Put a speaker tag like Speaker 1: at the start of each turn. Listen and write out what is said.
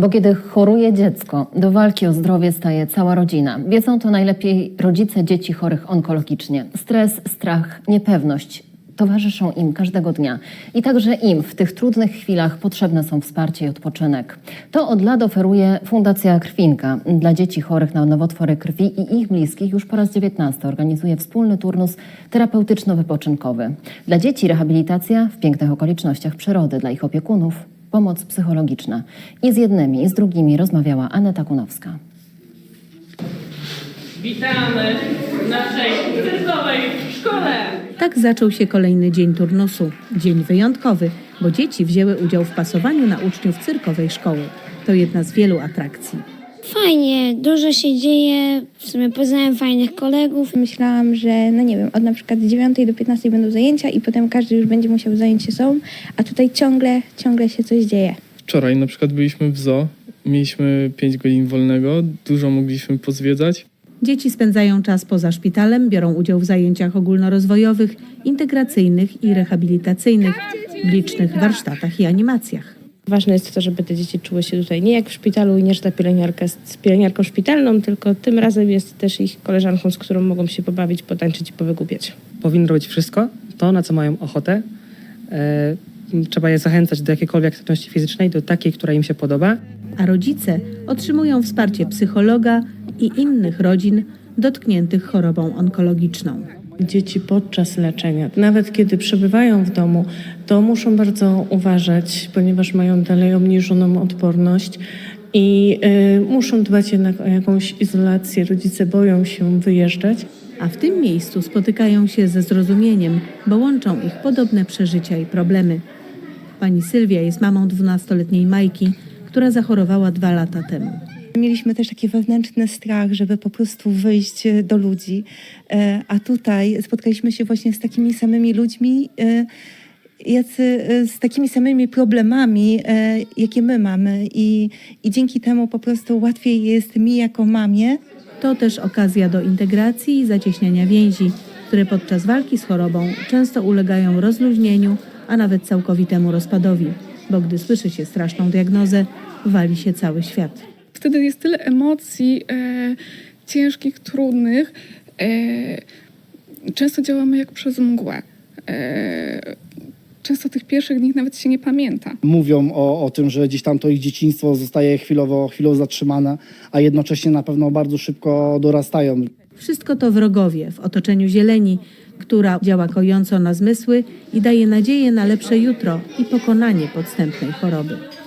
Speaker 1: Bo kiedy choruje dziecko, do walki o zdrowie staje cała rodzina. Wiedzą to najlepiej rodzice dzieci chorych onkologicznie. Stres, strach, niepewność towarzyszą im każdego dnia. I także im w tych trudnych chwilach potrzebne są wsparcie i odpoczynek. To od lat oferuje Fundacja Krwinka dla dzieci chorych na nowotwory krwi i ich bliskich już po raz 19 organizuje wspólny turnus terapeutyczno-wypoczynkowy. Dla dzieci rehabilitacja w pięknych okolicznościach przyrody, dla ich opiekunów pomoc psychologiczna. I z jednymi, i z drugimi rozmawiała Aneta Kunowska.
Speaker 2: Witamy w naszej cyrkowej szkole.
Speaker 3: Tak zaczął się kolejny dzień turnusu. Dzień wyjątkowy, bo dzieci wzięły udział w pasowaniu na uczniów cyrkowej szkoły. To jedna z wielu atrakcji.
Speaker 4: Fajnie, dużo się dzieje, w sumie poznałem fajnych kolegów.
Speaker 5: Myślałam, że no nie wiem, od na przykład z 9 do 15 będą zajęcia i potem każdy już będzie musiał zająć się sobą, a tutaj ciągle, ciągle się coś dzieje.
Speaker 6: Wczoraj na przykład byliśmy w zoo, mieliśmy 5 godzin wolnego, dużo mogliśmy pozwiedzać.
Speaker 3: Dzieci spędzają czas poza szpitalem, biorą udział w zajęciach ogólnorozwojowych, integracyjnych i rehabilitacyjnych, w licznych warsztatach i animacjach.
Speaker 7: Ważne jest to, żeby te dzieci czuły się tutaj nie jak w szpitalu i nie, że ta pielęgniarka jest pielęgniarką szpitalną, tylko tym razem jest też ich koleżanką, z którą mogą się pobawić, potańczyć i powygłupiać.
Speaker 8: powinny robić wszystko, to na co mają ochotę. E, trzeba je zachęcać do jakiejkolwiek aktywności fizycznej, do takiej, która im się podoba.
Speaker 3: A rodzice otrzymują wsparcie psychologa i innych rodzin dotkniętych chorobą onkologiczną.
Speaker 9: Dzieci podczas leczenia, nawet kiedy przebywają w domu, to muszą bardzo uważać, ponieważ mają dalej obniżoną odporność i y, muszą dbać jednak o jakąś izolację. Rodzice boją się wyjeżdżać.
Speaker 3: A w tym miejscu spotykają się ze zrozumieniem, bo łączą ich podobne przeżycia i problemy. Pani Sylwia jest mamą 12-letniej Majki, która zachorowała dwa lata temu.
Speaker 5: Mieliśmy też taki wewnętrzny strach, żeby po prostu wyjść e, do ludzi, E, a tutaj spotkaliśmy się właśnie z takimi samymi ludźmi, e, jacy, z takimi samymi problemami, jakie my mamy. I, i dzięki temu po prostu łatwiej jest mi jako mamie.
Speaker 3: To też okazja do integracji i zacieśniania więzi, które podczas walki z chorobą często ulegają rozluźnieniu, a nawet całkowitemu rozpadowi, bo gdy słyszy się straszną diagnozę, wali się cały świat.
Speaker 10: Wtedy jest tyle emocji e, ciężkich, trudnych. E, często działamy jak przez mgłę. E, często tych pierwszych dni nawet się nie pamięta.
Speaker 11: mówią o, o tym, że gdzieś tam to ich dzieciństwo zostaje chwilowo, chwilowo zatrzymane, a jednocześnie na pewno bardzo szybko dorastają.
Speaker 3: Wszystko to wrogowie w otoczeniu zieleni, która działa kojąco na zmysły i daje nadzieję na lepsze jutro i pokonanie podstępnej choroby.